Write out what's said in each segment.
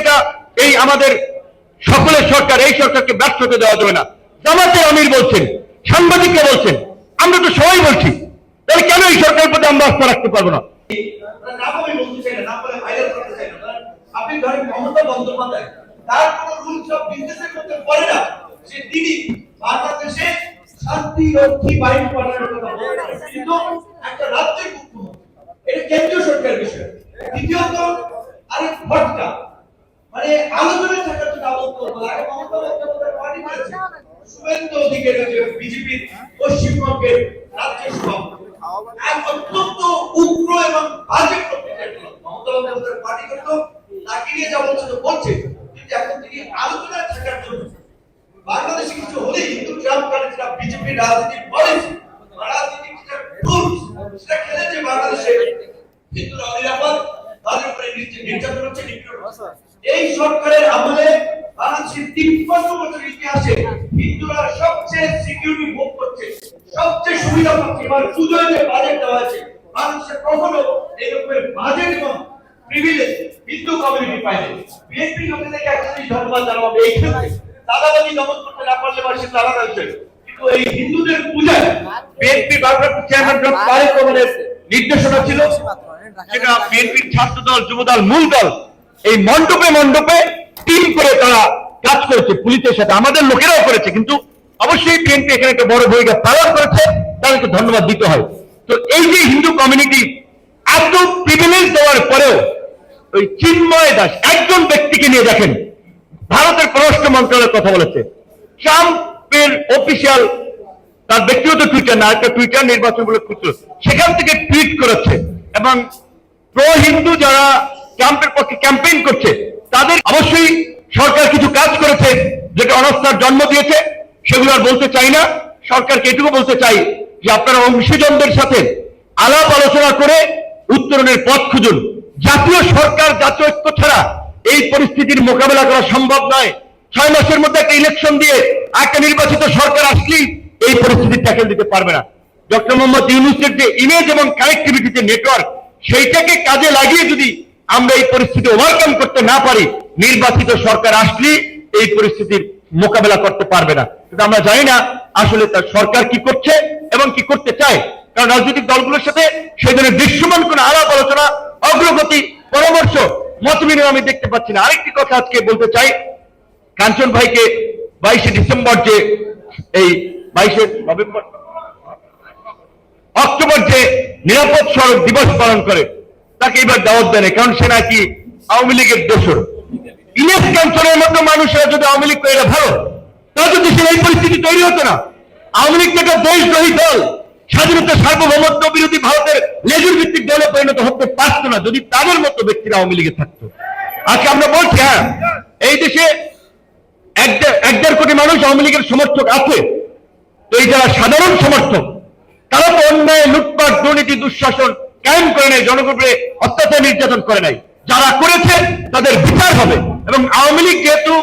এটা এই আমাদের সকলের সরকার, এই সরকারকে ব্যর্থ হতে দেওয়া যাবে না। জামাতের আমির বলছেন, সাংবাদিকরা বলছেন, আমরা তো সবাই বলছি, তাহলে কেন এই সরকারের প্রতি আমরা আস্থা রাখতে পারব না? কেন্দ্রীয় সরকারের বিষয়। দ্বিতীয়ত আরেক ভটকা মানে আলোচনায় থাকার জন্য আবদ্ধ হতো আগে মমতা বন্দ্যোপাধ্যায় পার্টি করেছে শুভেন্দু অধিকারী যে বিজেপির পশ্চিমবঙ্গের রাজ্যের সভাপতি এক অত্যন্ত উগ্র এবং বাজে বন্দ্যোপাধ্যায় পার্টি করতো তাকে নিয়ে যা বলছে তো বলছে, কিন্তু এখন তিনি আলোচনায় থাকার জন্য বাংলাদেশে কিছু হলে হিন্দু কার্ড যেটা বিজেপির রাজনীতির পলিসি রাজনীতির যেটা রুলস সেটা খেলেছে বাংলাদেশে হিন্দুরা অনিরাপদ, তাদের উপরে নির্যাতন হচ্ছে এই সরকারের আমলে বাংলাদেশের তিপ্পান্ন বছর ইতিহাসে হিন্দুরা সবচেয়ে সিকিউরিটি ভোগ করছে। সবচেয়ে সুবিধা পাচ্ছে, এবার যে বাজেট দেওয়া আছে বাংলাদেশে কখনো এরকমের বাজেট এবং প্রিভিলেজ হিন্দু কমিউনিটি বিএনপি একসাথে ধন্যবাদ জানাব, এই ক্ষেত্রে দাদাবাজি দমন করতে না পারলে তারা রয়েছে কিন্তু এই হিন্দুদের পূজায় বিএনপি চেয়ারম্যান নির্দেশনা ছিল সেটা বিএনপির ছাত্র দল যুব দল মূল দল এই মণ্ডপে মণ্ডপে টিম করে তারা কাজ করেছে, পুলিশের সাথে। আমাদের লোকেরাও করেছে, কিন্তু অবশ্যই বিএনপি এখানে একটা বড় ভূমিকা পালন করেছে, তাদেরকে ধন্যবাদ দিতে হয়। তো এই যে হিন্দু কমিউনিটি এত প্রিভিলেজ দেওয়ার পরেও ওই চিন্ময় দাস একজন ব্যক্তিকে নিয়ে দেখেন, ভারতের পররাষ্ট্র মন্ত্রণালয়ের কথা বলেছে। ট্রাম্পের অফিসিয়াল তার ব্যক্তিগত টুইটার না একটা টুইটার নির্বাচন বলে খুঁজছিল সেখান থেকে টুইট করেছে এবং প্রো হিন্দু যারা ট্রাম্পের পক্ষে ক্যাম্পেইন করছে, তাদের অবশ্যই সরকার কিছু কাজ করেছে, যেটা অনাস্থার জন্ম দিয়েছে। সেগুলো আর বলতে চাই না, সরকারকে এটুকু বলতে চাই যে আপনারা অংশীজনদের সাথে আলাপ আলোচনা করে উত্তরণের পথ খুঁজুন। জাতীয় সরকার জাতীয় ঐক্য ছাড়া এই পরিস্থিতির মোকাবেলা করা সম্ভব নয়। ছয় মাসের মধ্যে একটা ইলেকশন দিয়ে একটা নির্বাচিত সরকার আসলেই এই পরিস্থিতি ট্যাকেল দিতে পারবে না। ডক্টর মোহাম্মদ ইউনুসের যে ইমেজ এবং কানেক্টিভিটি যে নেটওয়ার্ক সেইটাকে কাজে লাগিয়ে যদি আমরা এই পরিস্থিতি ওভারকাম করতে না পারি, নির্বাচিত সরকার আসলেই এই পরিস্থিতির মোকাবেলা করতে পারবে না। কিন্তু আমরা জানি না আসলে তার সরকার কি করছে এবং কি করতে চায়। কারণ রাজনৈতিক দলগুলোর সাথে সেই ধরনের দৃশ্যমান কোন আলাপ আলোচনা, অগ্রগতি, পরামর্শ, মত আমি দেখতে পাচ্ছি না। আরেকটি কথা আজকে বলতে চাই। কাঞ্চন ভাইকে বাইশে ডিসেম্বর যে এই বাইশে নভেম্বর, অক্টোবর যে নিরাপদ সড়ক দিবস পালন করে, তাকে এবার দাওয়াত দেয় কারণ সে নাকি আওয়ামী লীগের দোষর। ইলেশ কাঞ্চনের মতো মানুষেরা যদি আওয়ামী লীগ করে ভালো, তাহলে দেশের এই পরিস্থিতি তৈরি হতো না। আওয়ামী লীগ একটা দেশদ্রোহী দল, স্বাধীনতা সার্বভৌমত্ব বিরোধী ভারতের লেজুর ভিত্তিক দলে পরিণত হতে পারতো না যদি তাদের মতো ব্যক্তিরা আওয়ামী লীগে থাকতো। আজকে আমরা বলছি হ্যাঁ এই দেশে এক দেড়- কোটি মানুষ আওয়ামী লীগের সমর্থক আছে। তো এই যারা সাধারণ সমর্থক, তারা তো অন্যায়, লুটপাট, দুর্নীতি, দুঃশাসন কায়েম করে নাই, জনগণকে অত্যাচার নির্যাতন করে নাই। যারা করেছে, তাদের বিচার হবে। এবং আওয়ামী লীগ যেহেতু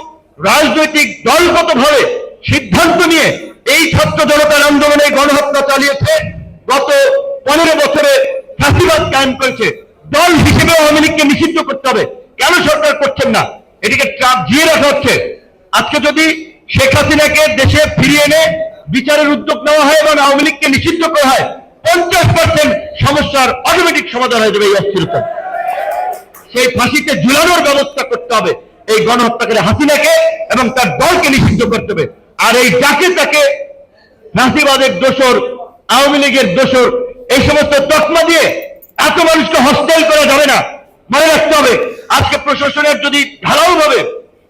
রাজনৈতিক দলগত ভাবে সিদ্ধান্ত নিয়ে এই ছাত্র জনতার আন্দোলনে গণহত্যা চালিয়েছে, গত পনেরো বছরে ফাঁসিবাদ কায়েম করেছে। দল হিসেবে আওয়ামী লীগকে নিষিদ্ধ করতে হবে। কেন সরকার করছেন না? এটিকে ট্রাপ জিয়ে রাখা হচ্ছে। আজকে যদি শেখ হাসিনাকে দেশে ফিরিয়ে এনে বিচারের উদ্যোগ নেওয়া হয় এবং আওয়ামী লীগকে নিষিদ্ধ করা হয়, পঞ্চাশ পার্সেন্ট সমস্যার অটোমেটিক সমাধান হয়ে যাবে এই অস্থিরতা। সেই ফাঁসিতে ঝুলানোর ব্যবস্থা করতে হবে। এই গণহত্যাকারী হাসিনাকে এবং তার দলকে নিষিদ্ধ করতে হবে। আর এই যাকে তাকে নাসিবাদের দোষর, আওয়ামী লীগের দোষর, এই সমস্ত তকমা দিয়ে এত মানুষকে হস্টেল করা যাবে না। মনে রাখতে হবে, আজকে প্রশাসনের যদি ঢালাও ভাবে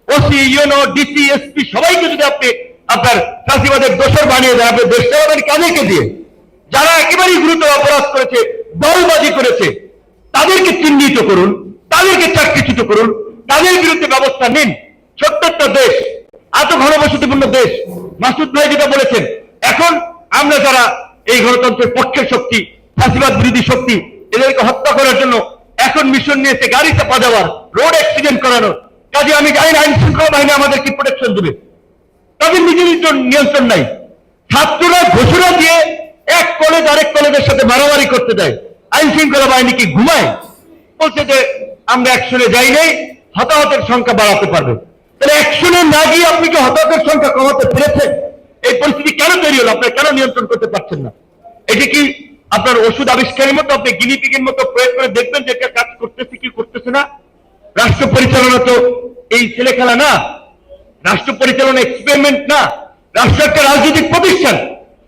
ওসি ইউনো ডিসি, এসপি সবাইকে যদি আপনি আপনার চাষিবাদের দোষর বানিয়ে দেন, আপনি দেশ চালাবেন কাদেরকে দিয়ে? যারা একেবারেই গুরুতর অপরাধ করেছে, দলবাজি করেছে, তাদেরকে চিহ্নিত করুন, তাদেরকে চাকরিচ্যুত করুন তাদের বিরুদ্ধে ব্যবস্থা নিন। একটা দেশ, এত ঘনবসতিপূর্ণ দেশ। মাসুদ ভাই যেটা বলেছেন, এখন আমরা যারা এই গণতন্ত্রের পক্ষের শক্তি, ফাঁসিবাদ বিরোধী শক্তি, এদেরকে হত্যা করার জন্য এখন মিশন নিয়েছে গাড়ি চাপা দেওয়ার রোড অ্যাক্সিডেন্ট করানো কাজে আমি জানি আইন শৃঙ্খলা বাহিনী আমাদের কি প্রোটেকশন দেবে। তাদের নিজের নিয়ন্ত্রণ নাই। ছাত্ররা ঘোষণা দিয়ে এক কলেজ আরেক কলেজের সাথে মারামারি করতে দেয়। আইন শৃঙ্খলা বাহিনী কি ঘুমায়? বলছে যে আমরা একশনে যাই নাই হতাহতের সংখ্যা বাড়াতে পারবে। তাহলে অ্যাকশনে না গিয়ে আপনি কি হতাহতের সংখ্যা কমাতে পেরেছেন? এই পরিস্থিতি কেন তৈরি হলো? আপনারা কেন নিয়ন্ত্রণ করতে পারছেন না? এটি কি আপনার ওষুধ আবিষ্কারের মতো, আপনি গিনিপিগের মতো প্রয়োগ করে দেখবেন যে কাজ করতেছে কি করতেছে না? রাষ্ট্র পরিচালনা তো এই ছেলে খেলা না। রাষ্ট্র পরিচালনা এক্সপেরিমেন্ট না। রাষ্ট্র একটা রাজনৈতিক প্রতিষ্ঠান।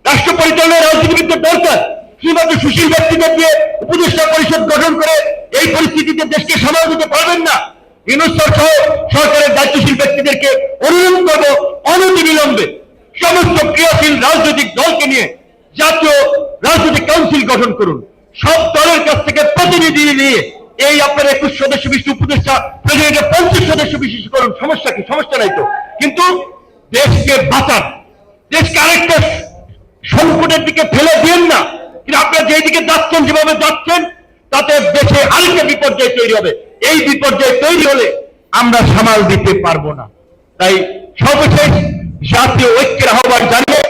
রাষ্ট্র পরিচালনায় রাজনীতিবিদদের দরকার। শুধুমাত্র সুশীল ব্যক্তিদের দিয়ে উপদেষ্টা পরিষদ গঠন করে এই পরিস্থিতিতে দেশকে সামাল দিতে পারবেন না। সরকারের দায়িত্বশীল ব্যক্তিদেরকে অনুরোধ করব অনতিবিলম্বে সমস্ত ক্রিয়াশীল রাজনৈতিক দলকে নিয়ে জাতীয় রাজনৈতিক কাউন্সিল গঠন করুন। সব দলের কাছ থেকে প্রতিনিধি নিয়ে এই আপনার একুশ সদস্য বিশিষ্ট উপদেষ্টা প্রেসিডেন্টের পঞ্চাশ সদস্য বিশিষ্ট করুন। সমস্যা কি? সমস্যা নাই তো। কিন্তু দেশকে বাঁচান। দেশকে আরেকটা সংকটের দিকে ফেলে দিন না। কিন্তু আপনারা যেই দিকে যাচ্ছেন, যেভাবে যাচ্ছেন, তাতে দেশে আরেকটা বিপর্যয় তৈরি হবে। এই বিপর্যয় তৈরি হলে আমরা সামাল দিতে পারব না। তাই সর্বশেষ জাতীয় ঐক্যের আহ্বান জানিয়ে,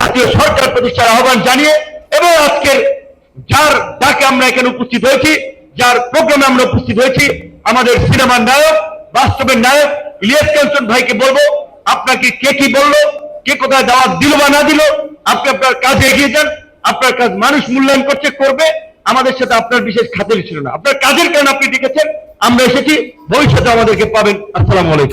জাতীয় সরকার প্রতিষ্ঠার আহ্বান জানিয়ে, এবং আজকের যার ডাকে আমরা এখানে উপস্থিত হয়েছি, যার প্রোগ্রামে আমরা উপস্থিত হয়েছি, আমাদের সিনেমার নায়ক, বাস্তবের নায়ক ইলিয়াস কাঞ্চন ভাইকে বলব, আপনাকে কে কি বলল, কে কোথায় দাওয়াত দিল বা না দিল, আপনি আপনার কাজে এগিয়ে যান, আপনার কাজ মানুষ মূল্যায়ন করছে, করবে, আমাদের সাথে আপনার বিশেষ খাতির ছিল না। আপনার কাজের কারণে আপনি ডেকেছেন আমরা এসেছি ভবিষ্যতে আমাদেরকে পাবেন। আসসালামু আলাইকুম।